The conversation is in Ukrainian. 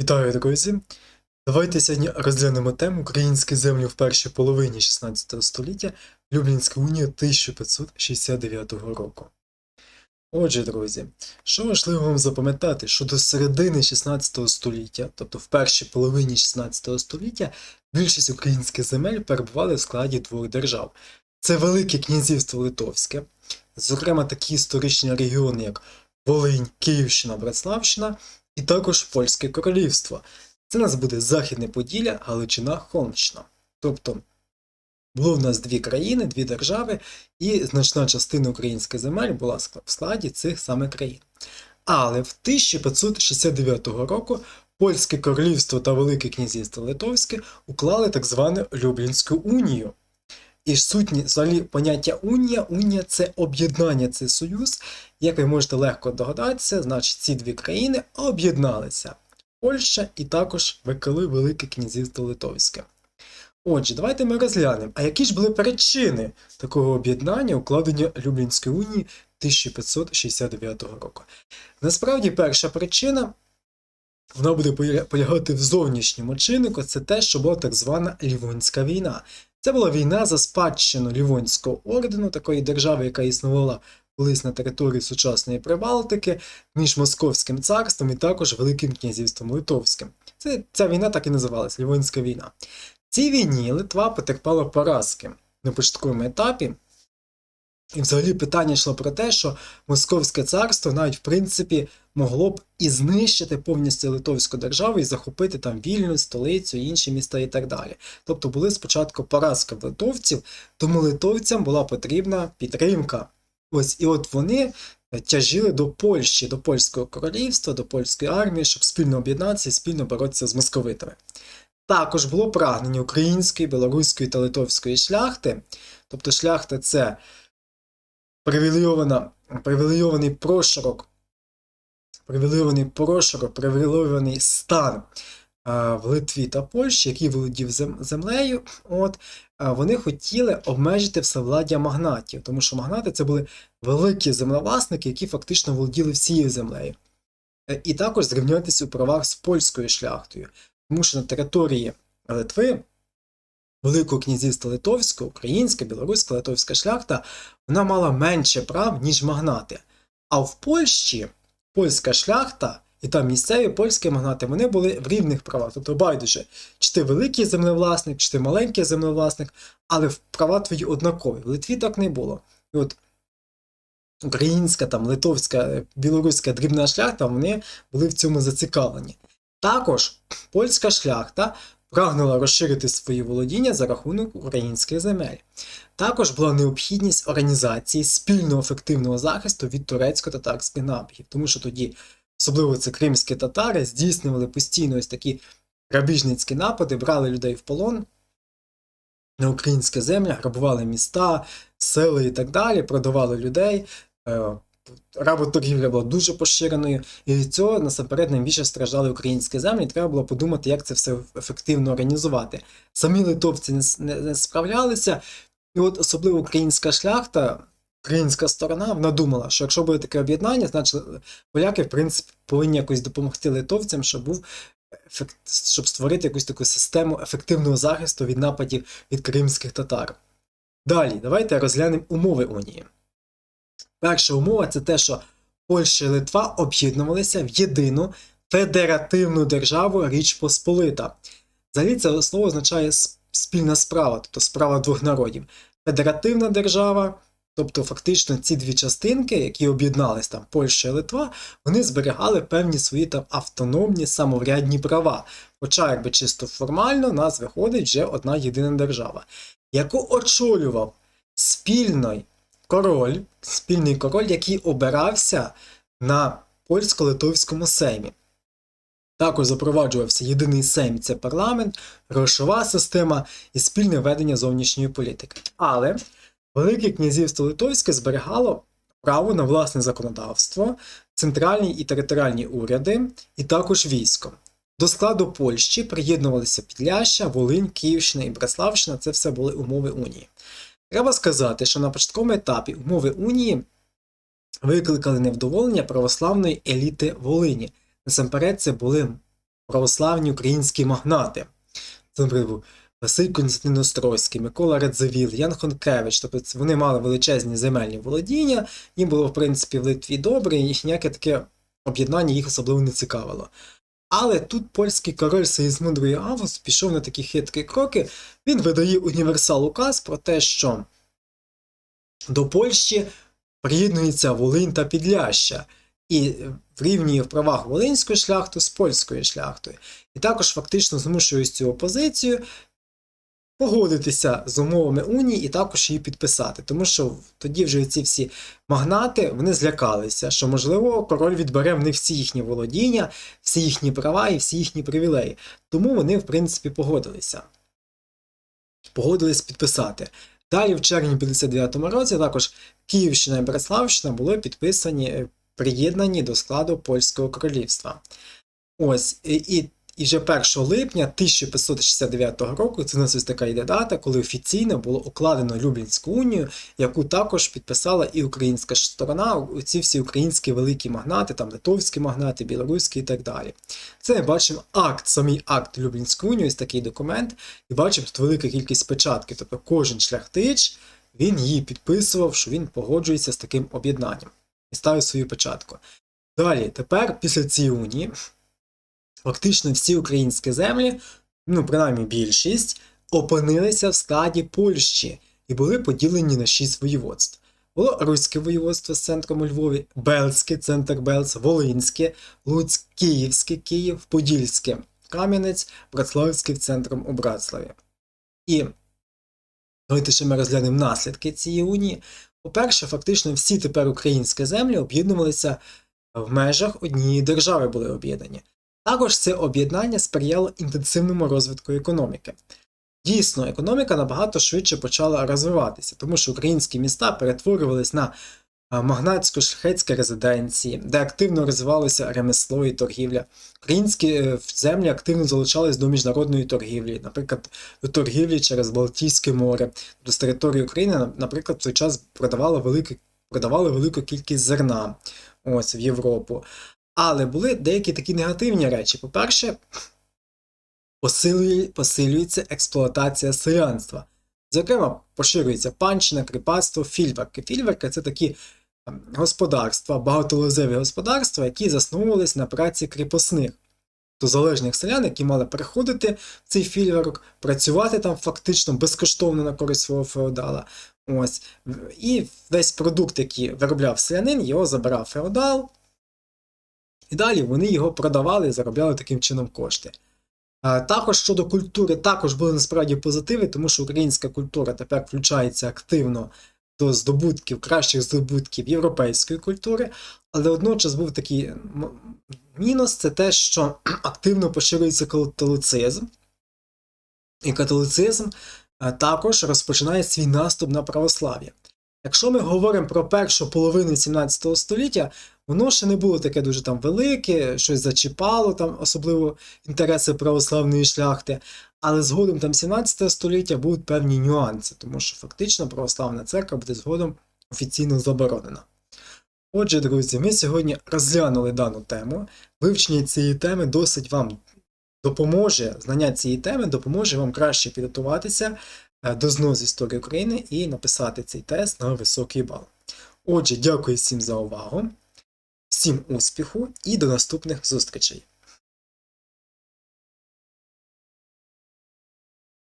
Вітаю, друзі! Давайте сьогодні розглянемо тему українські землі в першій половині 16 століття Люблінська унія 1569 року. Отже, друзі, що важливо вам запам'ятати, що до середини 16 століття, тобто в першій половині 16 століття, більшість українських земель перебували в складі двох держав. Це Велике князівство Литовське, зокрема такі історичні регіони, як Волинь, Київщина, Братславщина, і також Польське королівство. Це у нас буде Західне Поділля, Галичина, Холмщина. Тобто було в нас дві країни, дві держави, і значна частина українських земель була в складі цих саме країн. Але в 1569 року Польське королівство та Велике князівство Литовське уклали так звану Люблінську унію. І сутні взагалі поняття унія, унія це об'єднання, це союз. Як ви можете легко догадатися, значить ці дві країни об'єдналися. Польща і також викали Велике князівство Литовське. Отже, давайте ми розглянемо, а які ж були причини такого об'єднання укладення Люблінської унії 1569 року. Насправді, перша причина вона буде полягати в зовнішньому чиннику, це те, що була так звана Лівонська війна. Це була війна за спадщину Лівонського ордену, такої держави, яка існувала колись на території сучасної Прибалтики, між Московським царством і також Великим князівством Литовським. Це, ця війна так і називалась Лівонська війна. В цій війні Литва потерпала поразки на початковому етапі. І взагалі питання йшло про те, що Московське царство навіть в принципі могло б і знищити повністю Литовську державу і захопити там вільну столицю, інші міста і так далі. Тобто були спочатку поразки литовців, тому литовцям була потрібна підтримка. Ось і от вони тяжіли до Польщі, до польського королівства, до польської армії, щоб спільно об'єднатися і спільно боротися з московитами. Також було прагнення української, білоруської та литовської шляхти. Тобто шляхта це привілейований прошарок, привілейований прошарок, привілейований стан в Литві та Польщі, який володів землею. От, вони хотіли обмежити всевладдя магнатів, тому що магнати це були великі землевласники, які фактично володіли всією землею. Е, І також зрівнятися у правах з польською шляхтою, тому що на території Литви Великого князівства Литовського, українська, білоруська, литовська шляхта, вона мала менше прав, ніж магнати. А в Польщі польська шляхта і там місцеві польські магнати вони були в рівних правах. Тобто байдуже, чи ти великий землевласник, чи ти маленький землевласник, але права твої однакові. В Литві так не було. І от українська, там, литовська, білоруська дрібна шляхта, вони були в цьому зацікавлені. Також польська шляхта прагнула розширити свої володіння за рахунок українських земель. Також була необхідність організації спільного ефективного захисту від турецько-татарських набігів, тому що тоді, особливо це кримські татари, здійснювали постійно ось такі грабіжницькі напади, брали людей в полон на українські землі, грабували міста, села і так далі, продавали людей. Работоргівля була дуже поширеною, і від цього насамперед найбільше страждали українські землі. і Треба було подумати, як це все ефективно організувати. Самі литовці не, не, не справлялися, і от особливо українська шляхта, українська сторона, вона думала, що якщо буде таке об'єднання, значить поляки, в принципі, повинні якось допомогти литовцям, щоб був ефект, щоб створити якусь таку систему ефективного захисту від нападів від кримських татар. Далі, давайте розглянемо умови унії. Перша умова це те, що Польща і Литва об'єднувалися в єдину федеративну державу Річ Посполита. Взагалі це слово означає спільна справа, тобто справа двох народів. Федеративна держава, тобто фактично ці дві частинки, які об'єднались там Польща і Литва, вони зберігали певні свої там автономні самоврядні права. Хоча, якби чисто формально, нас виходить вже одна єдина держава, яку очолював спільний король, спільний король, який обирався на польсько-литовському сеймі. Також запроваджувався єдиний сейм це парламент, грошова система і спільне ведення зовнішньої політики. Але Велике князівство Литовське зберігало право на власне законодавство, центральні і територіальні уряди, і також військо. До складу Польщі приєднувалися Підляща, Волинь, Київщина і Браславщина це все були умови Унії. Треба сказати, що на початковому етапі умови Унії викликали невдоволення православної еліти Волині. Насамперед, це були православні українські магнати. Це, був Василь Константин Острозький, Микола Радзивіл, Ян Хонкевич. Тобто вони мали величезні земельні володіння, їм було, в принципі, в Литві добре, і ніяке таке об'єднання їх особливо не цікавило. Але тут польський король II Август пішов на такі хиткі кроки. Він видає універсал указ про те, що до Польщі приєднується Волинь та Підляща і врівнює в правах волинську шляхту з польською шляхтою. І також фактично змушує цю опозицію погодитися з умовами Унії і також її підписати. Тому що тоді вже ці всі магнати вони злякалися, що, можливо, король відбере в них всі їхні володіння, всі їхні права і всі їхні привілеї. Тому вони, в принципі, погодилися. Погодились підписати. Далі, в червні 59-му році, також Київщина і Братславщина були підписані, е, приєднані до складу Польського королівства. Ось, і, і, вже 1 липня 1569 року, це у нас ось така йде дата, коли офіційно було укладено Люблінську унію, яку також підписала і українська сторона, ці всі українські великі магнати, там литовські магнати, білоруські і так далі. Це ми бачимо акт, самий акт Люблінської унії, ось такий документ, і бачимо тут велика кількість печатків, тобто кожен шляхтич він її підписував, що він погоджується з таким об'єднанням і ставив свою печатку. Далі, тепер, після цієї унії, фактично всі українські землі, ну принаймні більшість, опинилися в складі Польщі і були поділені на шість воєводств. Було Руське воєводство з центром у Львові, Бельське, центр Белц, Волинське, Луцьк, Київське, Київ, Подільське, Кам'янець, Братславське центром у Братславі. І давайте ще ми розглянемо наслідки цієї унії. По-перше, фактично всі тепер українські землі об'єднувалися в межах однієї держави були об'єднані. Також це об'єднання сприяло інтенсивному розвитку економіки. Дійсно, економіка набагато швидше почала розвиватися, тому що українські міста перетворювались на магнатсько-шляхетські резиденції, де активно розвивалося ремесло і торгівля. Українські е, землі активно залучались до міжнародної торгівлі, наприклад, до торгівлі через Балтійське море. До території України, наприклад, в той час продавали велику, продавали велику кількість зерна ось в Європу. Але були деякі такі негативні речі. По-перше, посилює, посилюється експлуатація селянства. Зокрема, поширюється панщина, кріпацтво, фільварки. Фільварки це такі ем, господарства, багатолозеві господарства, які засновувались на праці кріпосних. То залежних селян, які мали приходити в цей фільварок, працювати там фактично безкоштовно на користь свого феодала. Ось. І весь продукт, який виробляв селянин, його забирав феодал, і далі вони його продавали і заробляли таким чином кошти. Також щодо культури, також були насправді позитиви, тому що українська культура тепер включається активно до здобутків, кращих здобутків європейської культури, але водночас був такий мінус це те, що активно поширюється католицизм, і католицизм також розпочинає свій наступ на православ'я. Якщо ми говоримо про першу половину 17 століття, воно ще не було таке дуже там велике, щось зачіпало там, особливо інтереси православної шляхти. Але згодом там 17 століття будуть певні нюанси, тому що фактично православна церква буде згодом офіційно заборонена. Отже, друзі, ми сьогодні розглянули дану тему. Вивчення цієї теми досить вам допоможе, знання цієї теми допоможе вам краще підготуватися е, до ЗНО з історії України і написати цей тест на високий бал. Отже, дякую всім за увагу, всім успіху і до наступних зустрічей!